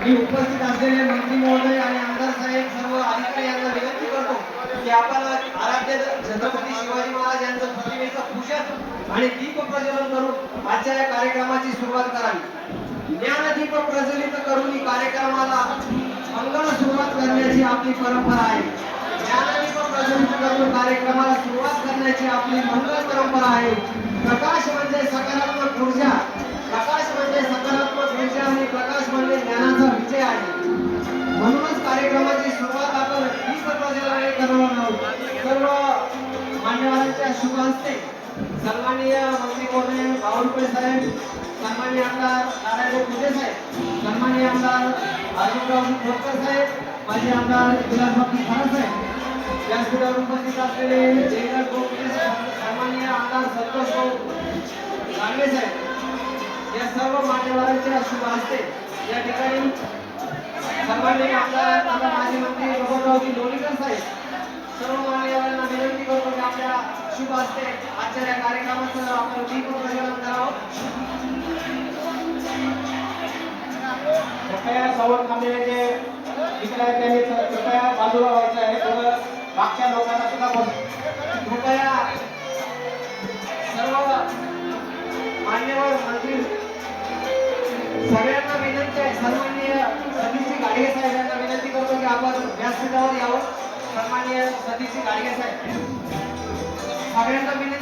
मी उपस्थित असलेले मंत्री महोदय आणि आमदार साहेब सर्व अधिकारी यांना विनंती करतो की आपण आराध्य छत्रपती शिवाजी महाराज यांचं प्रतिमेचं पूजन आणि दीप प्रज्वलन करून आजच्या या कार्यक्रमाची सुरुवात करावी. ज्ञानदीप प्रज्वलित करून कार्यक्रमाला मंगळ सुरुवात करण्याची आपली परंपरा आहे. ज्ञानदीप प्रज्वलित करून कार्यक्रमाला सुरुवात करण्याची आपली मंगळ परंपरा आहे. प्रज्वलनाने सर्व मान्यवरांच्या शुभ हस्ते सन्माननीय मंत्री महोदय बावनकुळे साहेब सन्माननीय आमदार नारायण साहेब सन्माननीय आमदार अर्जुनराव साहेब आमदार साहेब व्यासपीठावर उपस्थित असलेले जयराज गोखले साहेब सन्माननीय आमदार संतोष भाऊ गांगे साहेब या सर्व मान्यवरांच्या शुभ हस्ते या ठिकाणी सन्माननीय आमदार माजी मंत्री बबनरावजी लोणीकर साहेब सर्व मान्यवरांना विनंती करतो की आपल्या शुभ असते आजच्या या कार्यक्रमाचं आपण दीप प्रज्वलन करावं. कृपया समोर थांबलेले जे मित्र त्यांनी कृपया बाजूला व्हायचं आहे. थोडं मागच्या लोकांना सुद्धा कृपया सर्व मान्यवर मंत्री सगळ्यांना विनंती आहे. सन्माननीय सतीशजी गाडगे साहेब यांना विनंती करतो की आपण व्यासपीठावर यावं. सन्माननीय सतीशजी गाडगे साहेब सगळ्यांना विनंती